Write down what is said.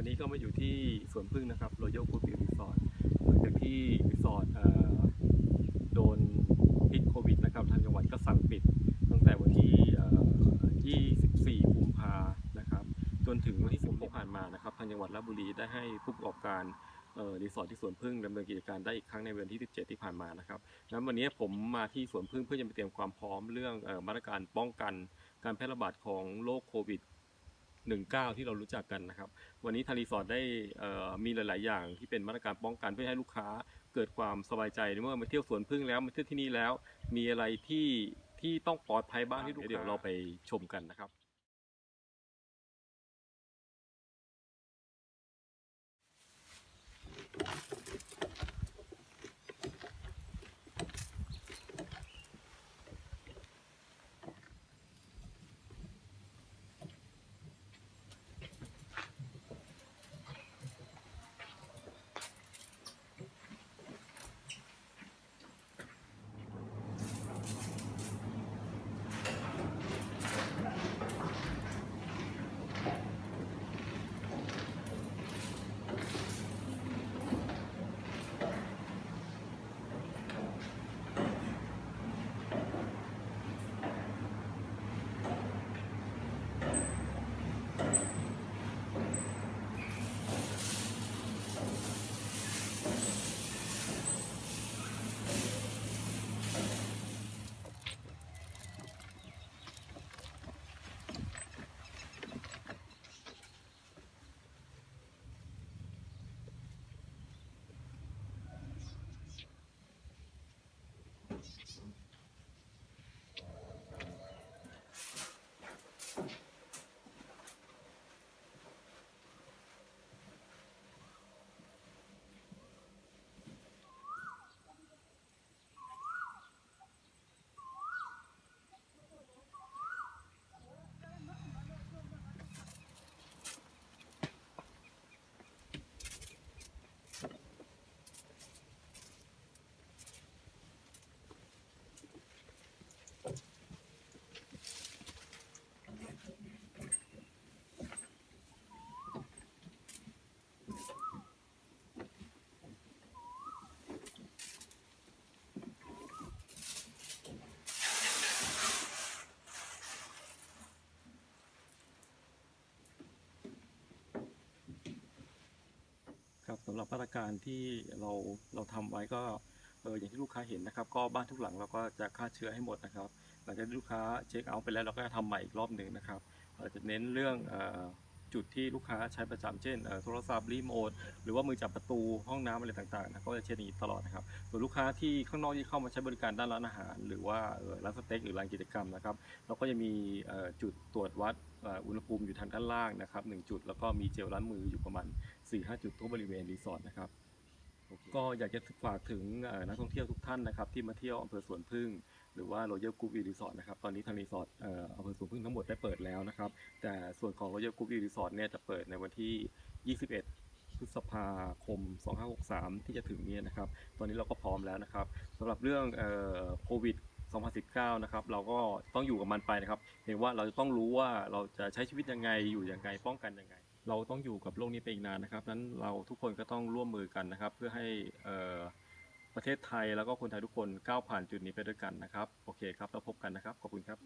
วันนี้ก็มาอยู่ที่สวนพึ่งนะครับ Royal Good View Resort หลังจากที่รีสอร์ทโดนพิษโควิดนะครับทางจังหวัดก็สั่งปิด ตั้งแต่วันที่ 24 กุมภานะครับ จนถึงวันที่ 10 ที่ผ่านมานะครับ ทางจังหวัดราชบุรีได้ให้ผู้ประกอบการรีสอร์ทที่สวนพึ่งดำเนินกิจการได้อีกครั้งในวันที่ 17 ที่ผ่านมานะครับงั้นวันนี้ผมมาที่สวนพึ่งเพื่อจะไปเตรียมความพร้อมเรื่องมาตรการป้องกันการแพร่ระบาดของโรคโควิด 19 ที่เรารู้จักกันนะครับ วันนี้ทางรีสอร์ทได้มีหลาย ๆ อย่างที่เป็นมาตรการป้องกันเพื่อให้ลูกค้าเกิดความสบายใจเมื่อมาเที่ยวสวนพึ่งแล้วมาเที่ยวที่นี่แล้ว มีอะไรที่ที่ต้องปลอดภัยบ้างที่ลูกค้าเดี๋ยวเราไปชมกันนะครับ ครับสำหรับมาตรการที่เราเราทำไว้ก็เอออย่างที่ลูกค้าเห็นนะครับ ก็บ้านทุกหลังเราก็จะฆ่าเชื้อให้หมดนะครับ หลังจากที่ลูกค้าเช็คเอาท์ไปแล้วเราก็จะทำใหม่อีกรอบหนึ่งนะครับเราจะเน้นเรื่องเอ่อ จุดที่ลูกค้าใช้ประจำเช่นโทรศัพท์รีโมทหรือว่ามือจับประตูห้องน้ำอะไรต่างๆนะก็จะเช็ดอย่างนี้ตลอดนะครับส่วนลูกค้าที่ข้างนอกที่เข้ามาใช้บริการด้านร้านอาหาร หรือว่าร้านสเต็กหรือร้านกิจกรรมนะครับเราก็จะมีจุดตรวจวัดอุณหภูมิอยู่ทางด้านล่างนะครับหนึ่งจุดแล้วก็มีเจลล้างมืออยู่ประมาณ4-5จุดทั่วบริเวณรีสอร์ทนะครับ ก็อยากจะฝากถึงนักท่องเที่ยวทุกท่านนะครับที่มาเที่ยวอำเภอสวนพึ่ง หรือว่า Royal Group View Resort นะครับตอนนี้ทางรีสอร์ทอำเภอสวนพึ่งทั้งหมดได้เปิดแล้วนะครับแต่ส่วนของ Royal Group View Resort เนี่ยจะเปิดในวันที่ 21พฤษภาคม 2563 ที่จะถึงนี้นะครับ ตอนนี้เราก็พร้อมแล้วนะครับสำหรับเรื่องโควิด 2019 นะครับ เราก็ต้องอยู่กับมันไปนะครับเพียงว่าเราจะต้องรู้ว่าเราจะใช้ชีวิตยังไง อยู่ยังไง ป้องกันยังไง เราต้องอยู่กับโลกนี้ไปอีกนานนะครับ นั้นเราทุกคนก็ต้องร่วมมือกันนะครับ เพื่อให้เออประเทศไทยแล้วก็คนไทยทุกคนก้าวผ่านจุดนี้ไปด้วยกันนะครับ โอเคครับ แล้วพบกันนะครับ ขอบคุณครับ